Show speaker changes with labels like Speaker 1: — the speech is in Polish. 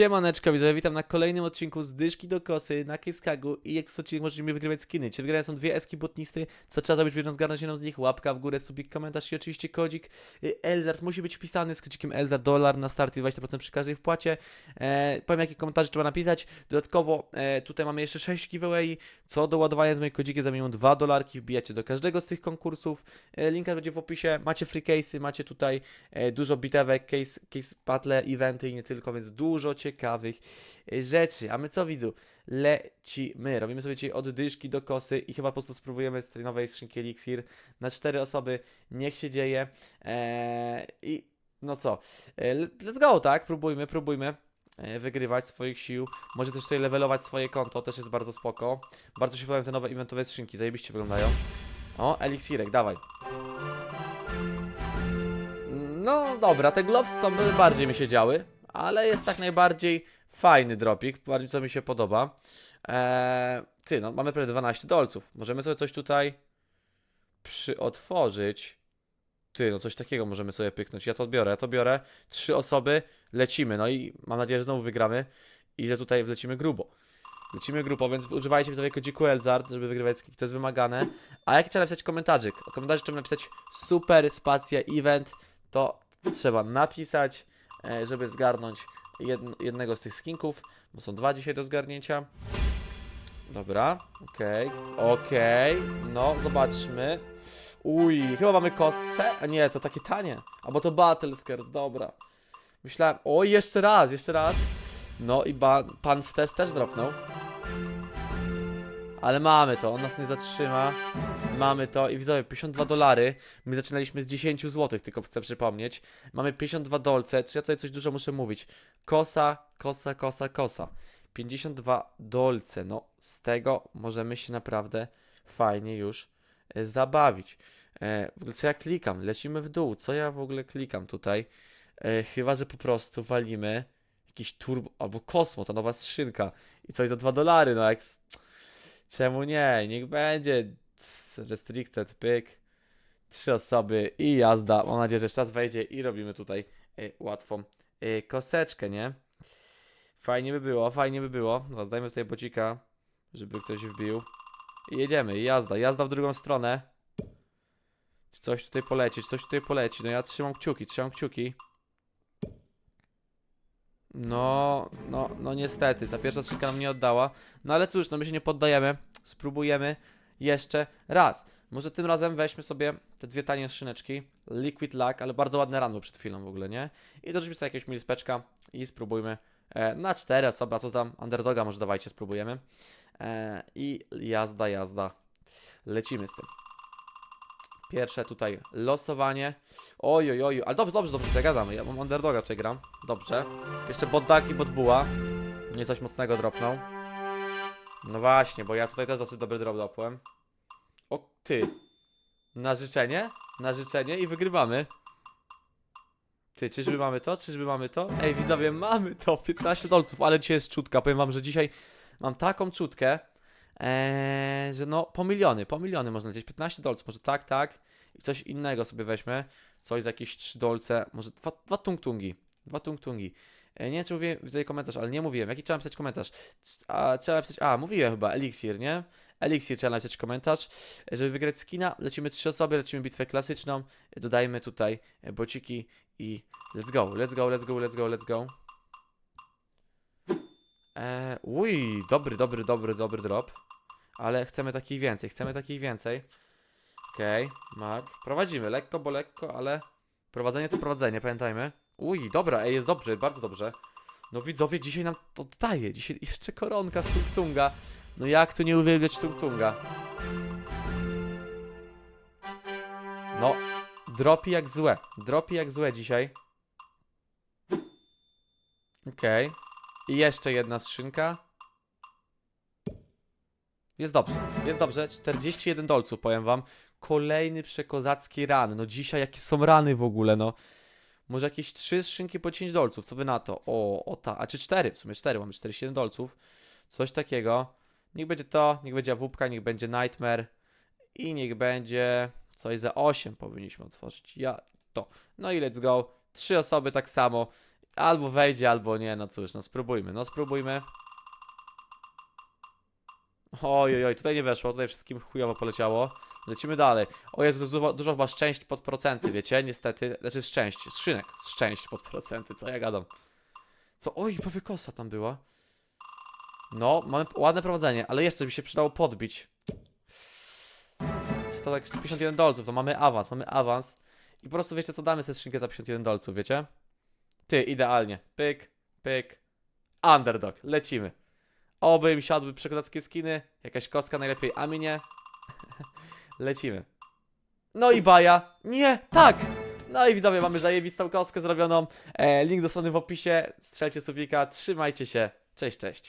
Speaker 1: Siemaneczko, widzowie, witam na kolejnym odcinku z dyszki do kosy na Kiskagu i jak co odcinek możecie mi wygrywać skiny. Czy wygrane są dwie eski botnisty, co trzeba zrobić, żeby zgarnąć jedną z nich, łapka w górę, subik, komentarz i oczywiście kodzik y, Elzard musi być wpisany z kodzikiem Elzard dolar na start i 20% przy każdej wpłacie. E, powiem jakie komentarze trzeba napisać. Dodatkowo e, tutaj mamy jeszcze 6 giveaway, co do ładowania z moim kodzikiem za minimum 2 dolarki wbijacie do każdego z tych konkursów. E, linka będzie w opisie, macie free case'y, macie tutaj e, dużo bitewek, case, case battle, eventy i nie tylko, więc dużo ciekawych e, rzeczy. A my co widzu? Lecimy. Robimy sobie dzisiaj od dyszki do kosy i chyba po prostu spróbujemy z tej nowej skrzynki Elixir na cztery osoby. Niech się dzieje. Eee, I no co? E, le- let's go, tak? Próbujmy, próbujmy e, wygrywać swoich sił. Może też tutaj levelować swoje konto, też jest bardzo spoko. Bardzo się podobają te nowe eventowe skrzynki, zajebiście wyglądają. O, eliksirek, dawaj. No dobra, te gloves to bardziej mi się działy, ale jest tak najbardziej fajny dropik, bardziej co mi się podoba. Eee, ty, no mamy prawie 12 dolców. Możemy sobie coś tutaj przyotworzyć. Ty, no coś takiego możemy sobie pyknąć. Ja to biorę, ja to biorę. Trzy osoby, lecimy. No i mam nadzieję, że znowu wygramy i że tutaj wlecimy grubo. Lecimy grubo, więc używajcie widzowie kodziku Elzard, żeby wygrywać skiki, to jest wymagane. A jak trzeba napisać komentarzyk? O komentarzu trzeba napisać super spacja event, to trzeba napisać, żeby zgarnąć jedn, jednego z tych skinków, bo są dwa dzisiaj do zgarnięcia. Dobra, okej, okej, no zobaczmy. Uj, chyba mamy kostce? A nie, to takie tanie. Albo to Battle Skirt, dobra. Myślałem, oj, jeszcze raz, jeszcze raz. No i pan Stes też dropnął. Ale mamy to, on nas nie zatrzyma. Mamy to i widzowie, 52 dolary. My zaczynaliśmy z 10 zł, tylko chcę przypomnieć. Mamy 52 dolce, czy ja tutaj coś dużo muszę mówić. Kosa, kosa, kosa, kosa. 52 dolce, no z tego możemy się naprawdę fajnie już e, zabawić. E, w ogóle co ja klikam? Lecimy w dół. Co ja w ogóle klikam tutaj? E, chyba, że po prostu walimy jakiś turbo albo kosmo, ta nowa skrzynka i coś za 2 dolary, no jak... Czemu nie? Niech będzie restricted pyk. Trzy osoby i jazda. Mam nadzieję, że czas wejdzie i robimy tutaj y, łatwą y, koseczkę, nie? Fajnie by było, fajnie by było. No, dajmy tutaj bocika, żeby ktoś wbił. I jedziemy, i jazda, jazda w drugą stronę. Czy coś tutaj poleci, czy coś tutaj poleci? No ja trzymam kciuki, trzymam kciuki. No, no, no niestety, ta pierwsza skrzynka nam nie oddała. No ale cóż, no my się nie poddajemy. Spróbujemy jeszcze raz. Może tym razem weźmy sobie te dwie tanie szyneczki. Liquid Luck, ale bardzo ładne rano przed chwilą w ogóle, nie? I dorzućmy sobie jakiegoś milispeczka i spróbujmy e, na cztery osoby, a co tam? Underdoga może dawajcie, spróbujemy. E, I jazda, jazda. Lecimy z tym. Pierwsze tutaj losowanie. Oj, oj, oj, ale dobrze, dobrze, dobrze, tutaj. Ja mam underdoga tutaj gram. Dobrze. Jeszcze boddaki, bodbuła. Nie coś mocnego dropnął. No właśnie, bo ja tutaj też dosyć dobry drop dropłem. O, ty. Na życzenie? Na życzenie i wygrywamy. Ty, czyżby mamy to? Czyżby mamy to? Ej, widzowie, mamy to! 15 dolców, ale dzisiaj jest czutka. Powiem wam, że dzisiaj mam taką czutkę, Eee, że no po miliony, po miliony można lecieć. 15 dolców, może tak, tak. I coś innego sobie weźmy. Coś za jakieś 3 dolce, może dwa, dwa tung-tungi. Dwa tung-tungi. E, nie wiem, czy mówiłem, widzę komentarz, ale nie mówiłem. Jaki trzeba napisać komentarz? A, trzeba napisać, a, mówiłem chyba, Elixir, nie? Elixir trzeba napisać komentarz. E, Żeby wygrać skina, lecimy trzy osoby, lecimy bitwę klasyczną. E, Dodajmy tutaj e, bociki i let's go, let's go, let's go, let's go, let's go. Eee, uj, dobry, dobry, dobry, dobry drop. Ale chcemy takich więcej, chcemy takich więcej. Okej, Mark. Prowadzimy, lekko, bo lekko, ale prowadzenie to prowadzenie, pamiętajmy. Uj, dobra, ej, jest dobrze, bardzo dobrze. No widzowie, dzisiaj nam to oddaje. Dzisiaj jeszcze koronka z Tungtunga. No jak tu nie uwielbiać Tungtunga? No, dropi jak złe. Dropi jak złe dzisiaj. Okej. I jeszcze jedna skrzynka. Jest dobrze, jest dobrze. 41 dolców, powiem wam. Kolejny przekozacki ran. No dzisiaj jakie są rany w ogóle, no. Może jakieś 3 skrzynki po 10 dolców, co wy na to? O, o ta, a czy 4, w sumie 4, mamy 47 dolców. Coś takiego. Niech będzie to, niech będzie awupka, niech będzie Nightmare i niech będzie coś za 8 powinniśmy otworzyć. Ja to. No i let's go. Trzy osoby tak samo. Albo wejdzie, albo nie, no cóż, no spróbujmy, no spróbujmy. Oj, oj, tutaj nie weszło, tutaj wszystkim chujowo poleciało. Lecimy dalej. O Jezu, dużo, dużo chyba szczęść pod procenty, wiecie? Niestety, znaczy szczęść, skrzynek, szczęść pod procenty, co ja gadam. Co? Oj, prawie kosa tam była. No, mamy ładne prowadzenie, ale jeszcze by się przydało podbić. Czy to jakieś 51 dolców, to mamy awans, mamy awans. I po prostu wiecie co, damy sobie skrzynkę za 51 dolców, wiecie? Ty, idealnie. Pyk, pyk. Underdog, lecimy. Oby mi siadły przekozackie skiny, jakaś kocka najlepiej, a mi nie. lecimy. No i baja. Nie, tak! No i widzowie, mamy zajebistą kostkę zrobioną. E, link do strony w opisie. Strzelcie subika, trzymajcie się. Cześć, cześć.